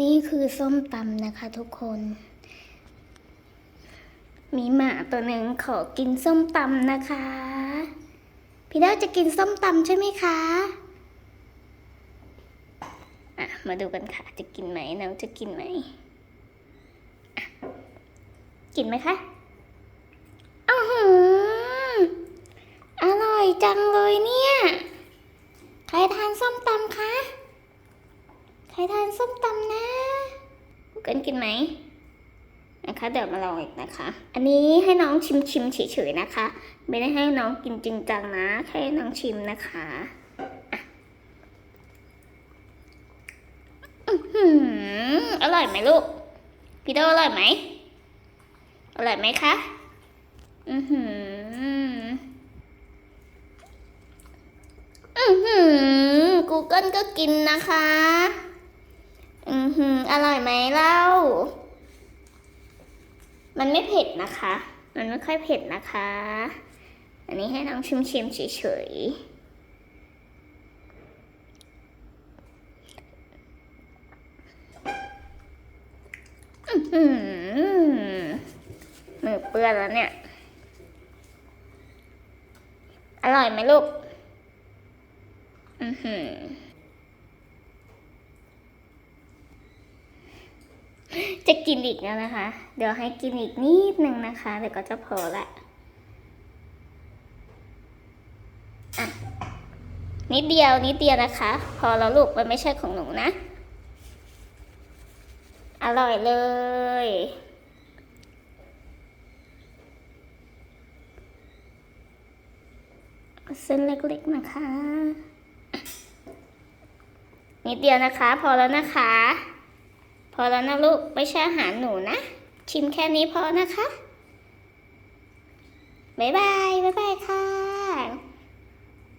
นี่คือส้มตำนะคะทุกคน มีหมาตัวหนึ่งขอกินส้มตำนะคะ พี่ดาวจะกินส้มตำใช่ไหมคะอะมาดูกันค่ะ จะกินไหมน้องจะกินไหม กินไหมคะอ้าหืออร่อยจังเลยเนี่ย ใครทานส้มตำคะ ใครทานส้มตำนะกูเกิลกินไหมนะคะเดี๋ยวมาลองอีกนะคะ อันนี้ให้น้องชิมชิมๆเฉยๆนะคะ ไม่ได้ให้น้องกินจริงจังนะแค่ให้น้องชิมนะคะอะอื้อหืออร่อยไหมลูก พี่โดอร่อยไหม อร่อยไหมคะ อือหือ อือหือ กูเกิลก็กินนะคะ อือหืออร่อยไหมเล่า มันไม่เผ็ดนะคะ มันไม่ค่อยเผ็ดนะคะ อันนี้ให้น้องชิมชิมเฉยหือหือมือเปื้อนแล้วเนี่ย อร่อยไหมลูก อือหือ จะกินอีกแล้วนะคะ เดี๋ยวให้กินอีกนิดนึงนะคะเดี๋ยวก็จะพอละอะนิดเดียวนิดเดียวนะคะ พอแล้วลูกมันไม่ใช่ของหนูนะ อร่อยเลยเส้นเล็กๆนะคะ นิดเดียวนะคะ พอแล้วนะคะ พอแล้วนะลูกไม่ใช่อาหารหนูนะ ชิมแค่นี้พอนะคะ บ๊ายบาย บ๊ายบายค่ะ